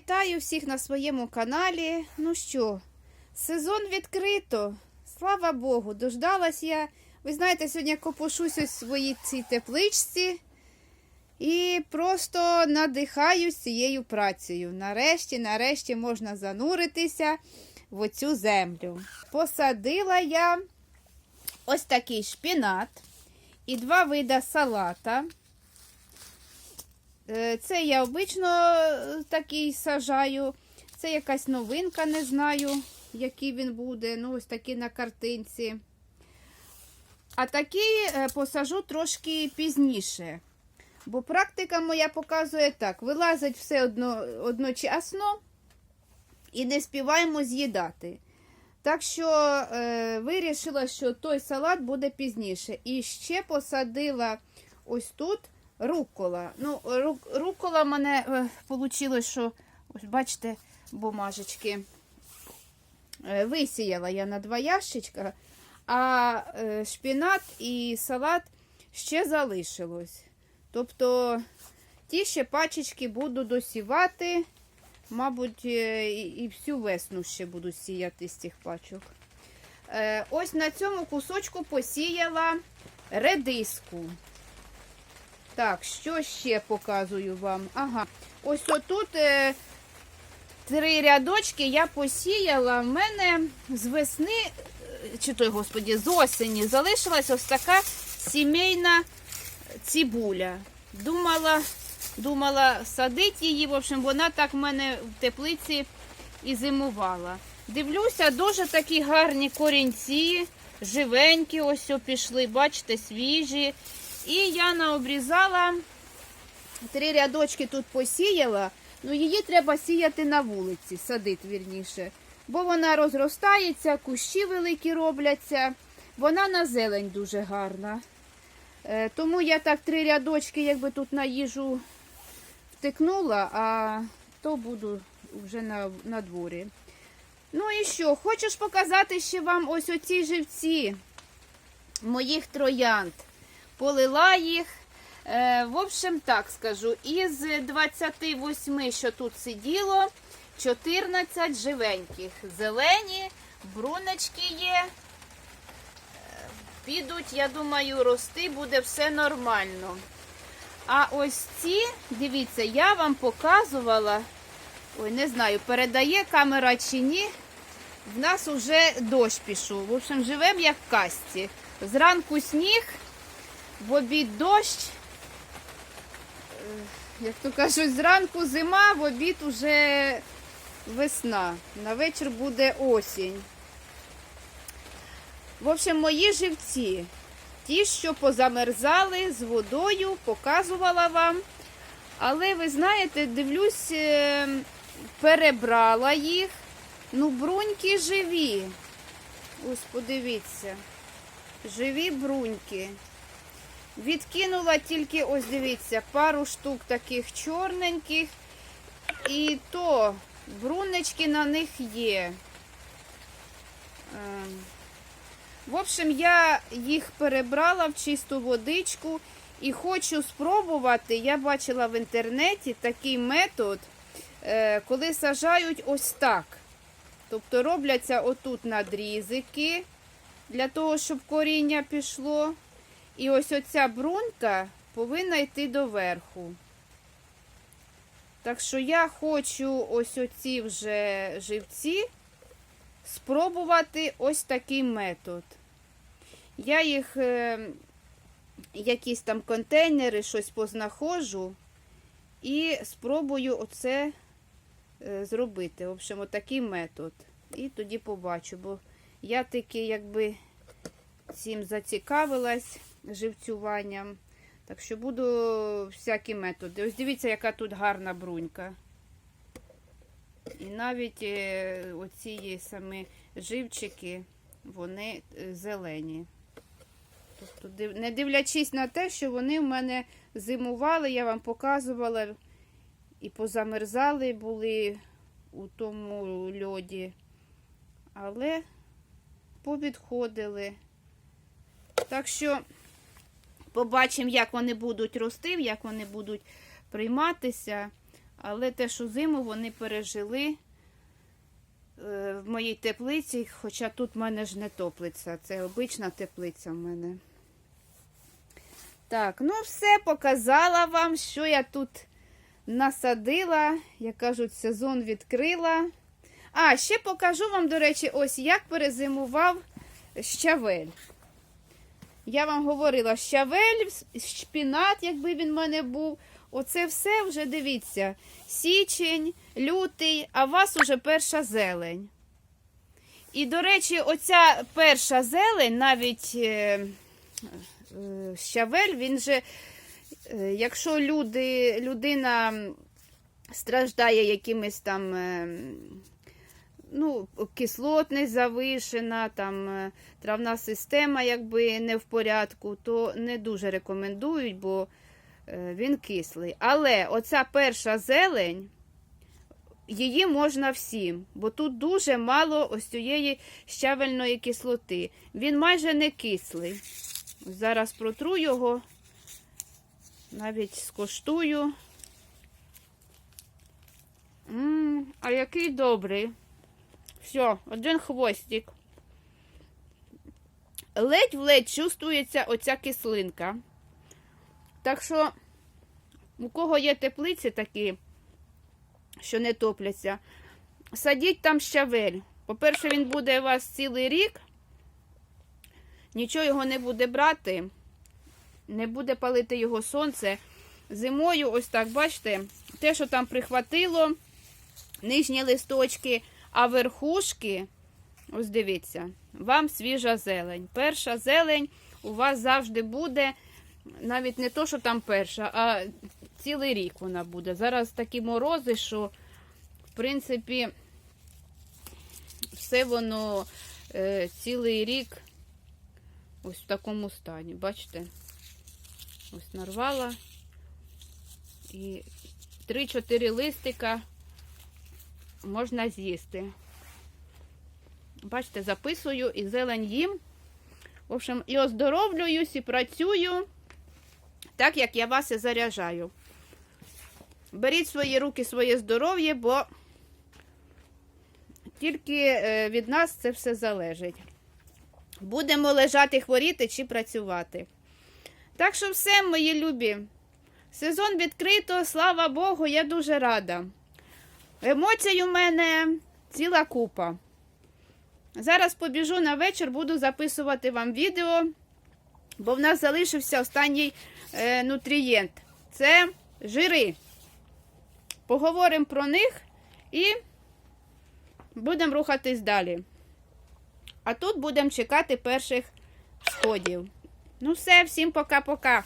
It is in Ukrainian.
Вітаю всіх на своєму каналі. Ну що, сезон відкрито. Слава Богу, дождалась я. Ви знаєте, сьогодні копошусь у своїй цій тепличці і просто надихаюсь цією працею. Нарешті, нарешті можна зануритися в оцю землю. Посадила я ось такий шпінат і два вида салата. Е, Це я обично е, такий сажаю. Це якась новинка, не знаю, який він буде. Ну, ось такий на картинці. А такий е, посажу трошки пізніше. Бо практика моя показує так: вилазить все одно, одночасно і не співаємо з'їдати. Так що е, вирішила, що той салат буде пізніше. І ще посадила ось тут рукола. Ну, ру- рукола мене е, вийшло, що, ось бачите, бумажечки. Е, висіяла я на два ящичка, а е, шпінат і салат ще залишилось. Тобто ті ще пачечки буду досівати. Мабуть, е, і всю весну ще буду сіяти з цих пачок. Е, Ось на цьому кусочку посіяла редиску. Так, що ще показую вам? Ага, ось отут е, три рядочки я посіяла. В мене з весни, е, чи той, господі, з осені залишилась ось така сімейна цибуля. Думала, думала садити її, в общем, вона так в мене в теплиці і зимувала. Дивлюся, дуже такі гарні корінці, живенькі, ось пішли, бачите, свіжі. І я наобрізала три рядочки тут посіяла. Ну, її треба сіяти на вулиці, садити вірніше. Бо вона розростається, кущі великі робляться. Вона на зелень дуже гарна. Е, тому я так три рядочки, якби тут на їжу втикнула, а то буду вже на, на дворі. Ну і що, хочеш показати ще вам ось оці живці моїх троянд. Полила їх. Е, в общем, так скажу, із 28, що тут сиділо, 14 живеньких. Зелені, бруночки є. Е, Підуть, я думаю, рости, буде все нормально. А ось ці, дивіться, я вам показувала, ой, не знаю, передає камера чи ні. В нас уже дощ пішов. В общем, живемо як в касті. Зранку сніг, в обід дощ. Е, Як то кажуть, зранку зима, в обід уже весна. На вечір буде осінь. В общем, мої живці, ті, що позамерзали з водою, показувала вам. Але ви знаєте, дивлюсь, е, перебрала їх. Ну, бруньки живі. Ось подивіться. Живі бруньки. Відкинула тільки, ось дивіться, пару штук таких чорненьких. І то брунечки на них є. Ем, В общем, я їх перебрала в чисту водичку і хочу спробувати. Я бачила в інтернеті такий метод, е, коли сажають ось так. Тобто робляться отут надрізики для того, щоб коріння пішло. І ось оця брунька повинна йти доверху. Так що я хочу ось оці вже живці спробувати ось такий метод. Я їх, е, якісь там контейнери, щось познаходжу і спробую оце е, зробити. В общем, отакий метод. І тоді побачу, бо я таки якби цим зацікавилась живцюванням. Так що буду всякі методи. Ось дивіться, яка тут гарна брунька. І навіть е, оці самі живчики, вони е, зелені. Тобто, не дивлячись на те, що вони в мене зимували, я вам показувала і позамерзали були у тому льоді, але повідходили. Так що побачимо, як вони будуть рости, як вони будуть прийматися. Але те, що зиму вони пережили е, в моїй теплиці, хоча тут в мене ж не топлиця, це обична теплиця в мене. Так, ну все, показала вам, що я тут насадила, як кажуть, сезон відкрила. А, ще покажу вам, до речі, ось як перезимував щавель. Я вам говорила, щавель, шпінат, якби він в мене був. Оце все вже дивіться. Січень, лютий, а у вас уже перша зелень. І, до речі, оця перша зелень, навіть е, е, щавель, він же, е, якщо люди, людина страждає якимись там. е, Ну, кислотність завишена, там е, травна система якби не в порядку, то не дуже рекомендують, бо е, він кислий. Але оця перша зелень, її можна всім, бо тут дуже мало ось цієї щавельної кислоти. Він майже не кислий. Зараз протру його, навіть скоштую. М, а який добрий. Все, один хвостик. Ледь-ледь чувствується оця кислинка. Так що, у кого є теплиці такі, що не топляться, садіть там щавель. По-перше, він буде у вас цілий рік, нічого його не буде брати, не буде палити його сонце. Зимою, ось так, бачите, те, що там прихватило, нижні листочки. А верхушки, ось дивіться, вам свіжа зелень. Перша зелень у вас завжди буде, навіть не то, що там перша, а цілий рік вона буде. Зараз такі морози, що, в принципі, все воно е, цілий рік ось в такому стані. Бачите? Ось нарвала. І 3-4 листика можна з'їсти. Бачите, записую і зелень їм. В общем, і оздоровлююсь, і працюю так, як я вас і заряджаю. Беріть свої руки своє здоров'я, бо тільки е, від нас це все залежить. Будемо лежати, хворіти чи працювати. Так що все, мої любі. Сезон відкрито, слава Богу, я дуже рада. Емоцій у мене ціла купа. Зараз побіжу на вечір, буду записувати вам відео, бо в нас залишився останній е, нутрієнт. Це жири. Поговоримо про них і будемо рухатись далі. А тут будемо чекати перших сходів. Ну все, всім пока-пока.